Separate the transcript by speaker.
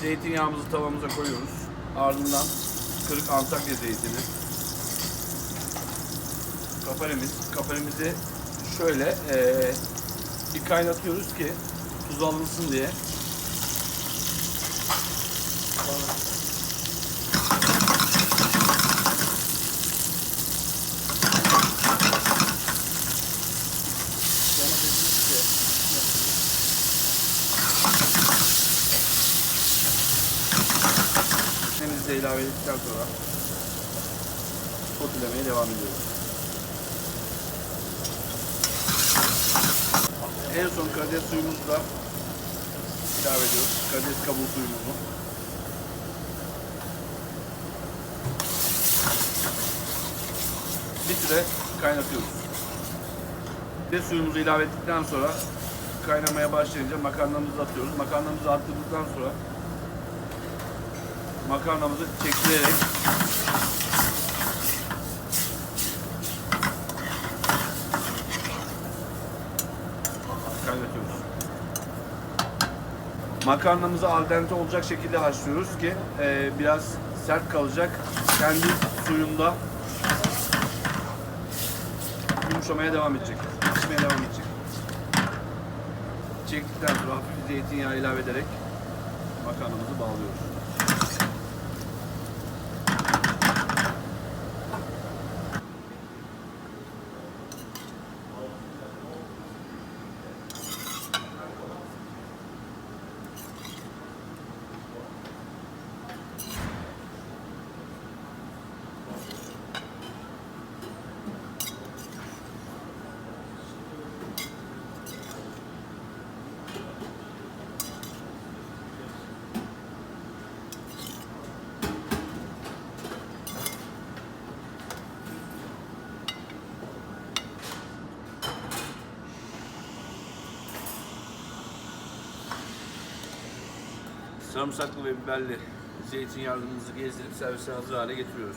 Speaker 1: Zeytinyağımızı tavamıza koyuyoruz. Ardından kırık Antakya zeytini. Kaparimiz. Kaparimizi şöyle eee bir kaynatıyoruz ki tuz alınsın diye. Domatesimizi de Domatesimizi de ilave ettikten sonra sotelemeye devam ediyoruz. En son karides suyumuzu da ilave ediyoruz. Karides kabuğu suyumuzu. Bir süre kaynatıyoruz. Ve suyumuzu ilave ettikten sonra kaynamaya başlayınca makarnamızı atıyoruz. Makarnamızı attırdıktan sonra makarnamızı çektirerek kaynatıyoruz. Makarnamızı al dente olacak şekilde haşlıyoruz ki e, biraz sert kalacak. Kendi suyunda yumuşamaya devam edecek. Pişmeye devam edecek. Çektikten sonra hafif zeytinyağı ilave ederek makarnamızı bağlıyoruz. Sarımsaklı ve biberli zeytinyağlarımızı gezdirip servise hazır hale getiriyoruz.